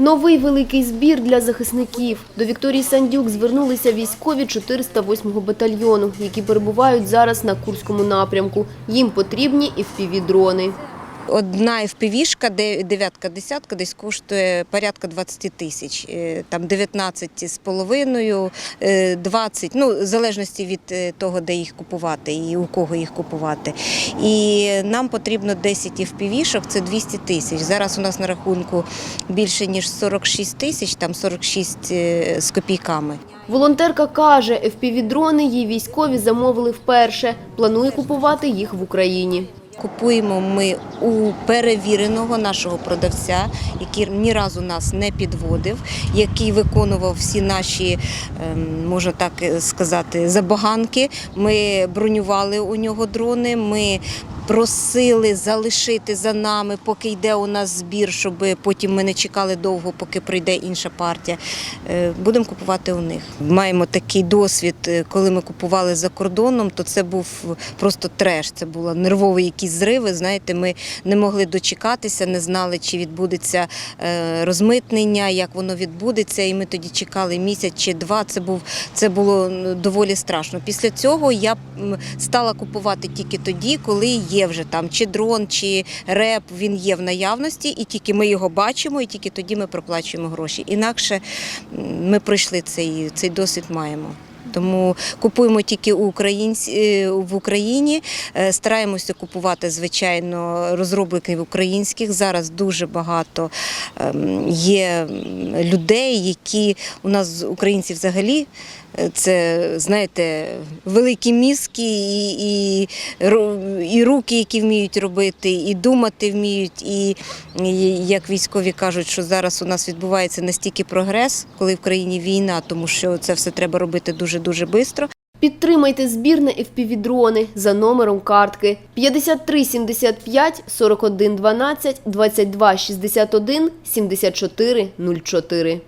Новий великий збір для захисників. До Вікторії Сандюк звернулися військові 408-го батальйону, які перебувають зараз на Курському напрямку. Їм потрібні і впівдрони. Одна FPV-шка, дев'ятка, десятка, десь коштує порядка 20 тисяч. Е, Там 19 з половиною, е, 20, ну, в залежності від е, того, де їх купувати і у кого їх купувати. І нам потрібно 10 FPV-шок, це 200 тисяч. Зараз у нас на рахунку більше, ніж 46 тисяч, там 46 е, з копійками. Волонтерка каже, FPV-дрони їй військові замовили вперше. Планує купувати їх в Україні. Купуємо ми у перевіреного нашого продавця, який ні разу нас не підводив, який виконував всі наші, ем, можна так сказати, забаганки. Ми бронювали у нього дрони. Ми Просили залишити за нами, поки йде у нас збір, щоб потім ми не чекали довго, поки прийде інша партія. Е, Будемо купувати у них. Маємо такий досвід, е, коли ми купували за кордоном, то це був просто треш. Це було нервові якісь зриви. Знаєте, ми не могли дочекатися, не знали, чи відбудеться е, розмитнення, як воно відбудеться. І ми тоді чекали місяць чи два. Це був це було доволі страшно. Після цього я стала купувати тільки тоді, коли є вже там чи дрон, чи реп. Він є в наявності, і тільки ми його бачимо, і тільки тоді ми проплачуємо гроші. Інакше ми пройшли цей, цей досвід, маємо. Тому купуємо тільки у е, в Україні. Е, Стараємося купувати, звичайно, розробників українських. Зараз дуже багато ем, є людей, які у нас українці взагалі. е, Це, знаєте, великі мізки і, і, і руки, які вміють робити, і думати вміють. І, і як військові кажуть, що зараз у нас відбувається настільки прогрес, коли в країні війна, тому що це все треба робити дуже-дуже швидко. Підтримайте збір на FPV-дрони за номером картки 53 75 41 12 22 61 74 04.